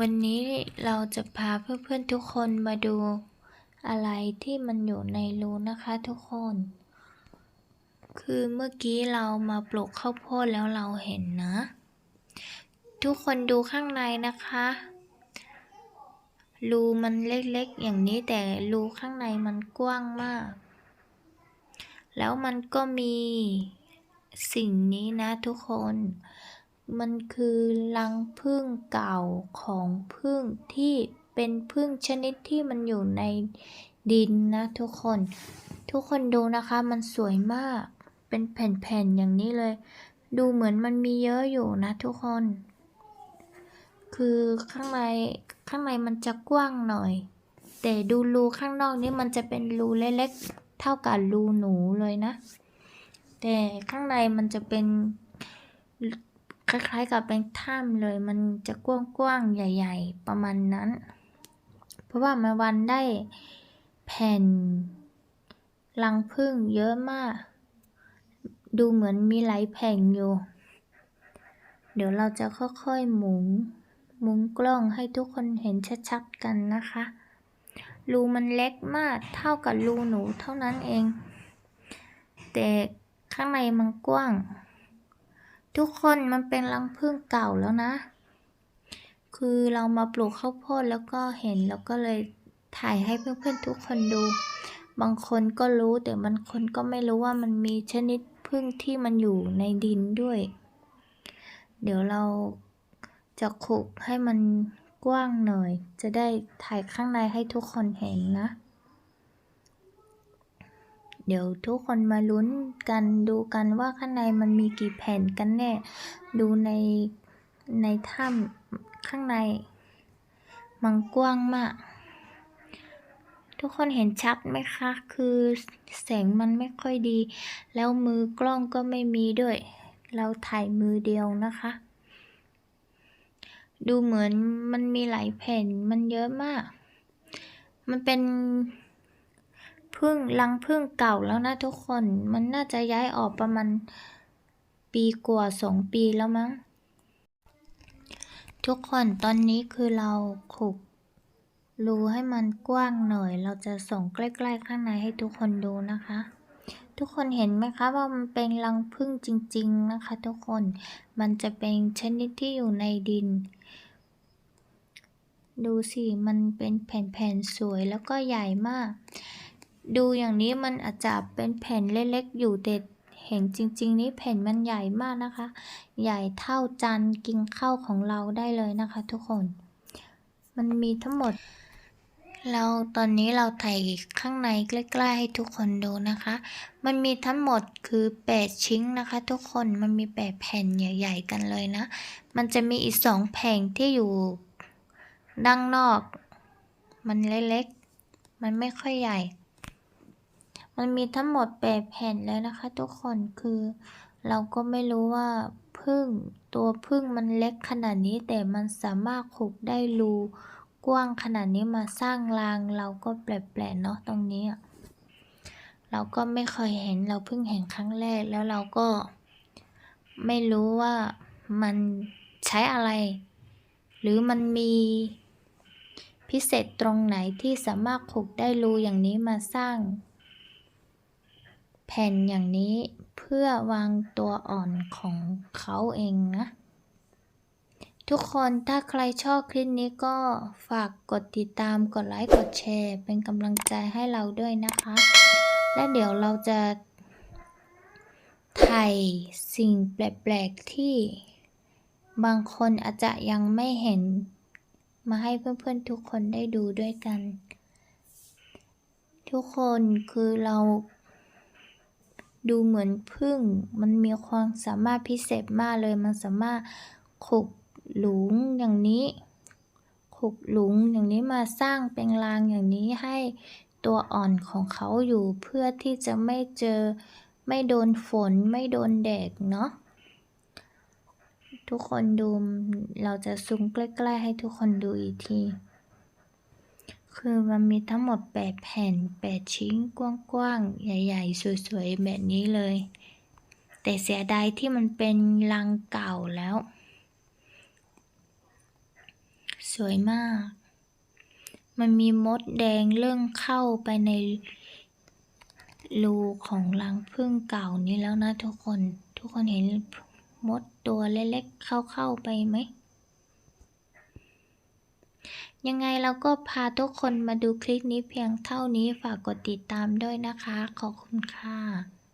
วันนี้เราจะพาเพื่อนๆทุกคนมาดูอะไรที่มันอยู่ในรูนะคะทุกคน คือเมื่อกี้เรามาปลูกข้าวโพดแล้วเราเห็นนะ ทุกคนดูข้างในนะคะรูมันเล็กๆ อย่างนี้แต่รูข้างในมันกว้างมาก แล้วมันก็มีสิ่งนี้นะทุกคน มันคือรังผึ้งเก่าของผึ้งที่เป็นผึ้งชนิดที่มันอยู่ในดินนะทุกคน ทุกคนดูนะคะมันสวยมาก เป็นแผ่นๆอย่างนี้เลย ดูเหมือนมันมีเยอะอยู่นะทุกคน คือข้างในข้างในมันจะกว้างหน่อย แต่ดูรูข้างนอกนี่มันจะเป็นรูเล็กๆเท่ากับรูหนูเลยนะ แต่ข้างในมันจะเป็น คล้ายๆกับเป็นถ้ำเลย มันจะกว้างๆ ใหญ่ ๆ ประมาณนั้น เพราะว่ามาวันได้แผ่นรังผึ้งเยอะมาก ดูเหมือนมีหลายแผ่นอยู่ เดี๋ยวเราจะค่อยๆหมุนหมุนกล้องให้ทุกคนเห็นชัดๆกันนะคะ รูมันเล็กมากเท่ากับรูหนูเท่านั้นเอง แต่ข้างในมันกว้าง ทุกคนมันเป็นรังผึ้งเก่าแล้วนะ คือเรามาปลูกข้าวโพดแล้วก็เห็นแล้วก็เลยถ่ายให้เพื่อนๆทุกคนดู บางคนก็รู้แต่บางคนก็ไม่รู้ว่ามันมีชนิดผึ้งที่มันอยู่ในดินด้วย เดี๋ยวเราจะขุกให้มันกว้างหน่อย จะได้ถ่ายข้างในให้ทุกคนเห็นนะ เดี๋ยวทุกคนมาลุ้นกันดูกันว่าข้างในมันมีกี่แผ่นกันแน่ ดูในในถ้ำข้างใน มันกว้างมาก ทุกคนเห็นชัดไหมคะ คือแสงมันไม่ค่อยดี แล้วมือกล้องก็ไม่มีด้วย เราถ่ายมือเดียวนะคะ ดูเหมือนมันมีหลายแผ่นมันเยอะมาก มันเป็น พึ่งรังพึ่งเก่าแล้วนะทุกคน มันน่าจะย้ายออกประมาณปีกว่าสองปีแล้วมั้ง ทุกคนตอนนี้คือเราขุกรูให้มันกว้างหน่อย เราจะส่งใกล้ๆข้างในให้ทุกคนดูนะคะ ทุกคนเห็นไหมคะว่ามันเป็นรังผึ้งจริง ๆนะคะ ทุกคน มันจะเป็นชนิดที่อยู่ในดิน ดูสิ มันเป็นแผ่นๆสวยแล้วก็ใหญ่มาก ดูอย่างนี้มันอาจจะเป็นแผ่นเล็กๆอยู่แต่เห็นจริง ๆ นี่แผ่นมันใหญ่มากนะคะ ใหญ่เท่าจานกินข้าวของเราได้เลยนะคะทุกคน มันมีทั้งหมด เราตอนนี้เราถ่ายข้างในใกล้ๆให้ทุกคนดูนะคะ มันมีทั้งหมดคือ 8 ชิ้นนะคะ ทุกคน มันมี 8 แผ่นใหญ่ ๆ กันเลยนะ มันจะมีอีก 2 แผ่นที่อยู่ด้านนอก มันเล็กๆ มันไม่ค่อยใหญ่ มันมีทั้งหมด8แผ่นเลยนะคะ ทุกคนคือ เราก็ไม่รู้ว่าพึ่งตัวพึ่งมันเล็กขนาดนี้แต่มันสามารถขุกได้รูกว้างขนาดนี้มาสร้างรางเราก็แปลกๆเนาะตรงนี้ เราก็ไม่เคยเห็นเราเพิ่งเห็นครั้งแรกแล้วเราก็ ไม่รู้ว่ามันใช้อะไร หรือมันมีพิเศษตรงไหนที่สามารถขุกได้รูอย่างนี้มาสร้าง แผ่นอย่างนี้เพื่อวางตัวอ่อนของเขาเองนะ ทุกคนถ้าใครชอบคลิปนี้ก็ฝากกดติดตามกดไลค์กดแชร์ เป็นกำลังใจให้เราด้วยนะคะ และเดี๋ยวเราจะถ่ายสิ่งแปลกๆที่บางคนอาจจะยังไม่เห็น มาให้เพื่อนๆทุกคนได้ดูด้วยกัน ทุกคนคือเรา ดูเหมือนพึ่ง มันมีความสามารถพิเศษมากเลย มันสามารถขุกหลุมอย่างนี้ ขุกหลุมอย่างนี้มาสร้างเป็นรางอย่างนี้ให้ตัวอ่อนของเขาอยู่เพื่อที่จะไม่เจอไม่โดนฝนไม่โดนแดดเนาะทุกคนดูเราจะซูมใกล้ ๆ ให้ทุกคนดูอีกที คือมันมีทั้งหมด 8 แผ่น 8 ชิ้นกว้างๆ ใหญ่ ๆ สวย ๆ แบบนี้เลย แต่เสียดายที่มันเป็นรังเก่าแล้ว สวยมาก มันมีมดแดงเริ่มเข้าไปในรูของรังผึ้งเก่านี้แล้วนะทุกคน ทุกคนเห็นมดตัวเล็กๆเข้าๆไปไหม ยังไงเราก็พาทุกคนมาดูคลิปนี้เพียงเท่านี้ฝากกดติดตามด้วยนะคะ ขอบคุณค่ะ